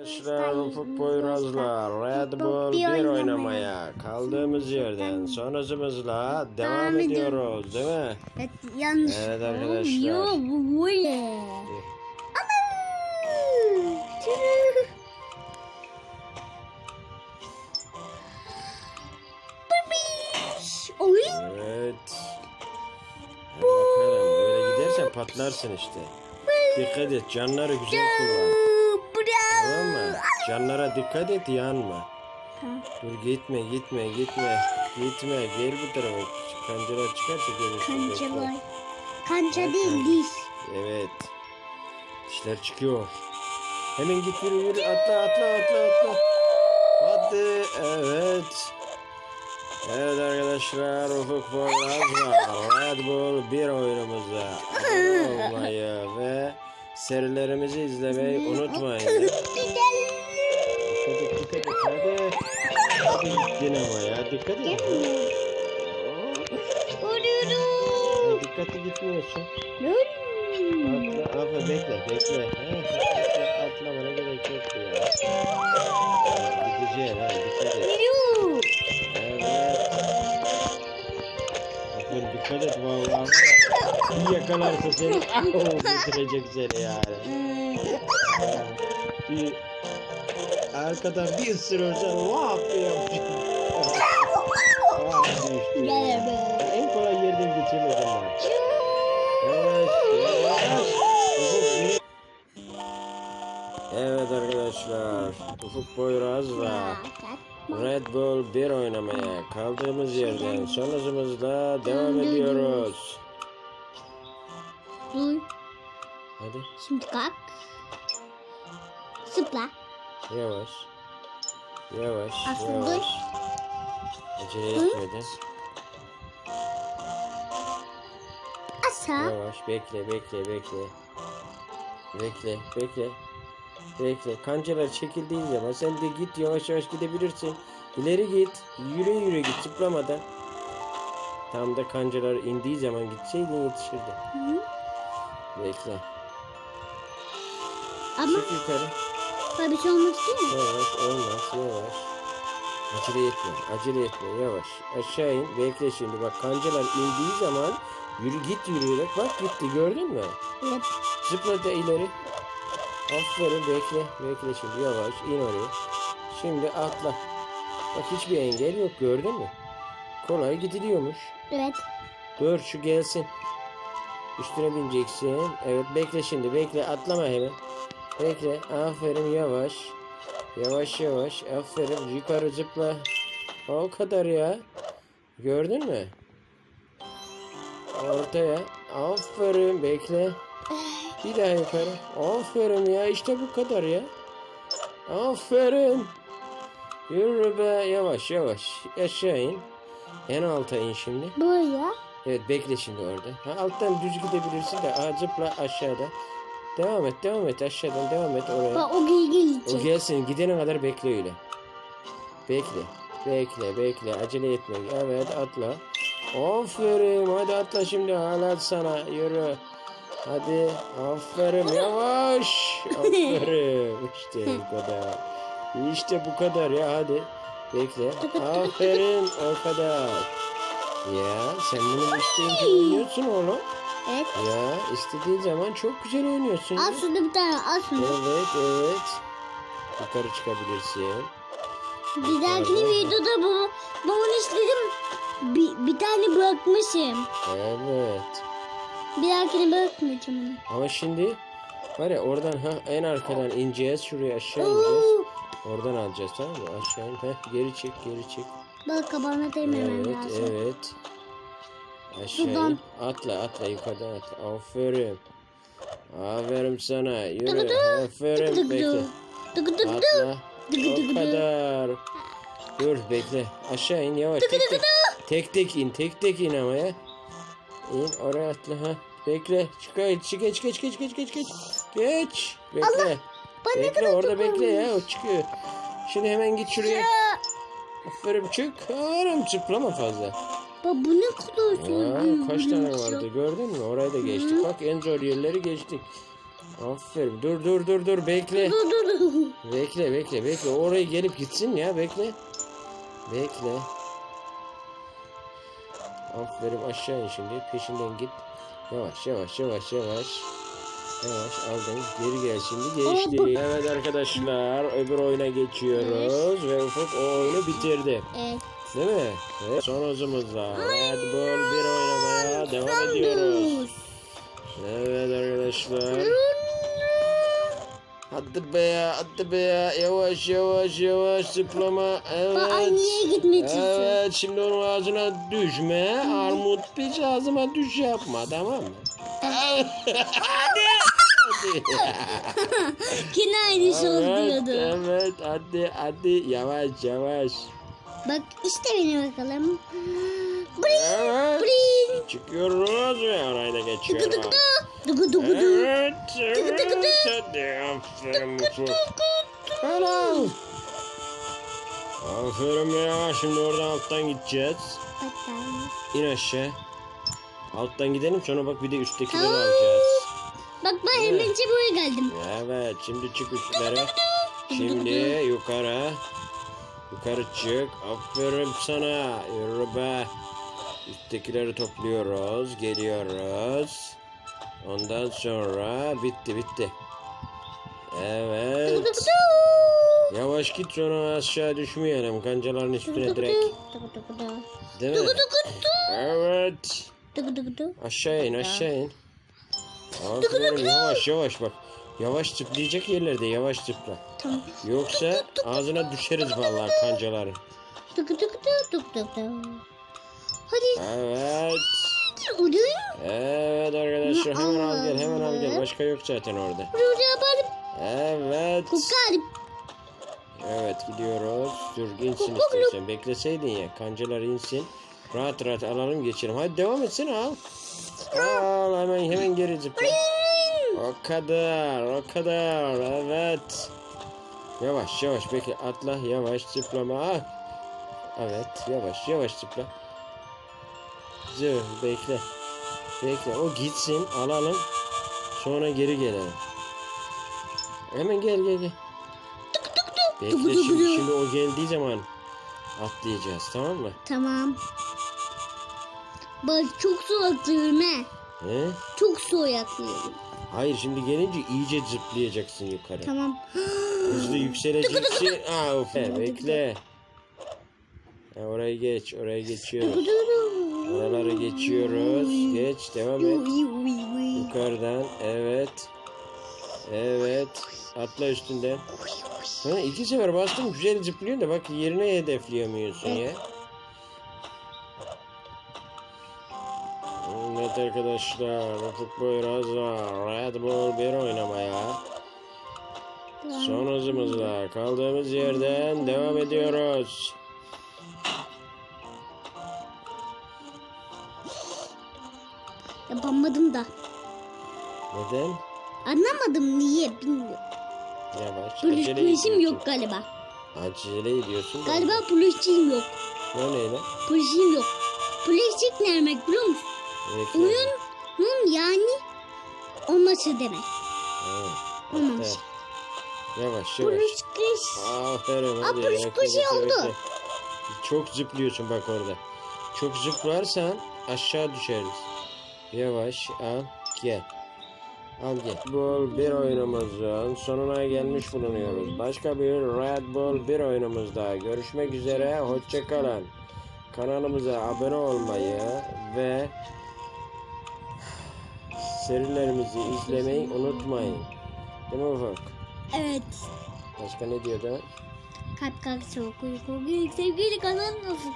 Arkadaşlar Ufuk Poyraz'la Red Bull 1 oynamaya kaldığımız yerden sonrasımızla devam ediyoruz değil mi? Evet, yanlış. Evet arkadaşlar. Yo bu böyle. Oyun. Evet. Hadi bakalım böyle gidersen patlarsın işte. Dikkat et canları güzel kullan. Canlara dikkat et yanma. Dur gitme gitme gitme. Gitme gel bu tarafa. Kancalar çıkarsa görürsün. bekle. Kanca. Kanca değil diş. Evet. Dişler çıkıyor. Hemen git yürü yürü atla atla atla atla. Hadi evet. Evet arkadaşlar Ufuk Boyraz'la Red Bull 1 oyunumuza olmayı ve serilerimizi izlemeyi unutmayın. Hadi. Hadi ama ya dikkat et. Ya, dikkatli gitmiyorsun. Atla, atla bekle, bekle. Bekle, atlamana gerek yok ya. Gideceksin ha, dikkat et. Evet. Aferin dikkat et vallahi. Bir yakalarsa seni, oh, bitirecek seni yani. Bir arkadan bir. Ah, düştü ya. En kolay yerden geçemedim ben. Yavaş yavaş. Evet arkadaşlar. Ufuk Boyraz'la Red Bull 1 oynamaya kaldığımız yerden sonrasımızda devam ediyoruz. Dur. Hadi Şimdi kalk. Zıpla. Yavaş. Yavaş Aslında yavaş. Acele etmeden. Asa. Yavaş bekle bekle bekle. Bekle bekle. Bekle. Kancalar çekildiği zaman sen de git yavaş yavaş gidebilirsin. İleri git. Yürü yürü git zıplamadan. Tam da kancalar indiği zaman gitseydin yetişirdi. Bekle. Ama Çık yukarı. Böyle bir şey olmaz değil mi? Yavaş olmaz yavaş. Acele etme acele etme yavaş. Aşağı in bekle şimdi bak kancalar indiği zaman yürü git yürüyerek bak gitti gördün mü? Evet. Zıpla da ileri. Aferin bekle. Bekle şimdi yavaş in oraya. Şimdi atla. Bak hiçbir engel yok gördün mü? Kolay gidiliyormuş. Evet. Dur şu gelsin. Üstüne bineceksin. Evet bekle şimdi bekle atlama hemen. Bekle aferin yavaş. Yavaş yavaş aferin yukarı zıpla. O kadar ya. Gördün mü? Ortaya. Aferin bekle. Bir daha yukarı. Aferin ya işte bu kadar ya. Aferin. Yürü be yavaş yavaş. Aşağı in. En alta in şimdi. Böyle. Evet bekle şimdi orada. Ha, alttan düz gidebilirsin de ha, zıpla aşağıda. Devam et devam et aşağıdan devam et oraya. Bak o gel O gelecek. gelsin gidene kadar bekle öyle. Bekle. Bekle bekle acele etme. Evet atla. Aferin hadi atla şimdi hala sana yürü. Hadi aferin yavaş. Aferin işte bu kadar. İşte bu kadar ya hadi. Bekle. Aferin o kadar. Ya sen benim isteyince oynuyorsun oğlum. Evet. Ya istediğin zaman çok güzel oynuyorsun. Al şunu bir tane al şunu. Evet evet. Yukarı çıkabilirsin. Bir dahaki videoda bu. Onu istedim. Bir, bir tane bırakmışım. Evet. Bir dahakini bırakmayacağım onu. Ama şimdi var ya oradan ha en arkadan ineceğiz. Şuraya aşağı ineceğiz. Oradan alacağız tamam mı? Aşağı in. Heh, geri çek geri çek. bak kabağına değmemem Evet lazım. evet. Aşağı in. Atla atla yukarıdan atla. Aferin. Aferin sana. Yürü. Aferin. Dıgı Bekle. Dıgı dıgı. Atla. Dıgı dıgı O kadar. Dur bekle. Aşağı in yavaş. Tek tek, tek tek in. Tek tek in ama ya. İn oraya atla ha. Bekle. Çık çık geç geç geç geç geç geç. Geç. Bekle. Bana ne bekle kadar orada çok bekle ya o çıkıyor. Şimdi hemen git şuraya. Aferin çık. Aferin zıplama fazla. Bak bu ne kadar çok kaç tane vardı gördün mü? Orayı da geçtik. Bak en zor yerleri geçtik. Aferin. Dur dur dur dur bekle. Dur dur dur. Bekle bekle bekle. Oraya gelip gitsin ya bekle. Bekle. Aferin aşağı in şimdi. Peşinden git. Yavaş yavaş yavaş yavaş. Yavaş aldın. Geri gel şimdi geçti. Evet arkadaşlar öbür oyuna geçiyoruz. Ve Ufuk o oyunu bitirdi. Evet. Değil mi? Evet. Son hızımızla Red Bull 1 oynamaya devam ediyoruz. Evet arkadaşlar. Hadi be ya, hadi be ya. Yavaş yavaş yavaş zıplama. Evet. Anneye gitmek istiyorum. Evet şimdi onun ağzına düşme. Armut piç ağzıma düş yapma tamam mı? hadi. Hadi. Yine aynı şey evet, oluyordu. evet hadi hadi yavaş yavaş. Bak işte beni bakalım. Bring Evet. bring. Çıkıyoruz ve Tıkı geçiyorum. tıkı tık. Tıkı tıkı tık. Evet, tıkı tıkı evet. tık. Hadi aferin Ufuk. Helal. Aferin ya. Şimdi oradan alttan gideceğiz. Bakalım. İn aşağı. Alttan gidelim sonra bak bir de üsttekileri Tamam. alacağız. Bak ben Evet. hemen buraya geldim. Evet şimdi çık üstlere. Şimdi yukarı. Yukarı çık. Aferin sana. Yürü be. Üsttekileri topluyoruz. Geliyoruz. Ondan sonra bitti bitti. Evet. Yavaş git sonra aşağı düşmeyelim. Kancaların üstüne direkt. Değil mi? Evet. Aşağı in aşağı in. Aferin yavaş yavaş bak. Yavaş zıplayacak yerlerde yavaş zıpla. Tamam. Yoksa ağzına düşeriz vallahi kancaların. Tıkı tık tık tık tık. Hadi. Evet. Oraya. Evet arkadaşlar hemen al gel hemen al gel. Başka yok zaten orada. Oraya yapalım. Evet. Kokarım. Evet gidiyoruz. Dur insin istersen. Bekleseydin ya. Kancalar insin. Rahat rahat alalım geçelim. Hadi devam etsin al. Al hemen hemen geri zıpla. O kadar o kadar evet. Yavaş yavaş bekle atla yavaş zıplama. Ah. Evet yavaş yavaş zıpla. Zır bekle. Bekle o gitsin alalım. Sonra geri gelelim. Hemen gel gel gel. Bekle şimdi, şimdi o geldiği zaman atlayacağız tamam mı? Tamam. Bak çok soğukluyorum he. He? Çok soğukluyorum. Hayır şimdi gelince iyice zıplayacaksın yukarı. Tamam. Hızlı yükseleceksin. Aa, of. Bekle. Ha, orayı geç. Oraya geçiyoruz. Oraları geçiyoruz. Geç. Devam et. Yukarıdan. Evet. Evet. Atla üstünden. Ha, iki sefer bastım. Güzel zıplıyorsun da bak yerine hedefleyemiyorsun ya. Evet arkadaşlar. Ufuk Boyraz'la Red Bull 1 oynamaya. Son hızımızla kaldığımız yerden devam ediyoruz. Yapamadım da. Neden? Anlamadım niye bilmiyorum. Yavaş. Polisim yok galiba. Acele ediyorsun. Galiba polisçiyim yok. Ne lan? Polisim yok. Polisçik ne demek biliyor musun? Bekle. Oyunun yani olması demek. Evet. Olmamış. Evet. Yavaş yavaş. Kız. Aferin Aa, bekle, oldu. Çok zıplıyorsun bak orada. Çok zıplarsan aşağı düşeriz. Yavaş al gel. Al gel. Bull bir oyunumuzun sonuna gelmiş bulunuyoruz. Başka bir Red Bull bir oyunumuzda görüşmek üzere. Hoşçakalın. Kanalımıza abone olmayı ve serilerimizi izlemeyi unutmayın. Değil mi Ufuk? Evet. Başka ne diyordu? Kalp kalp soğuk uyku sevgili kanal ufuk.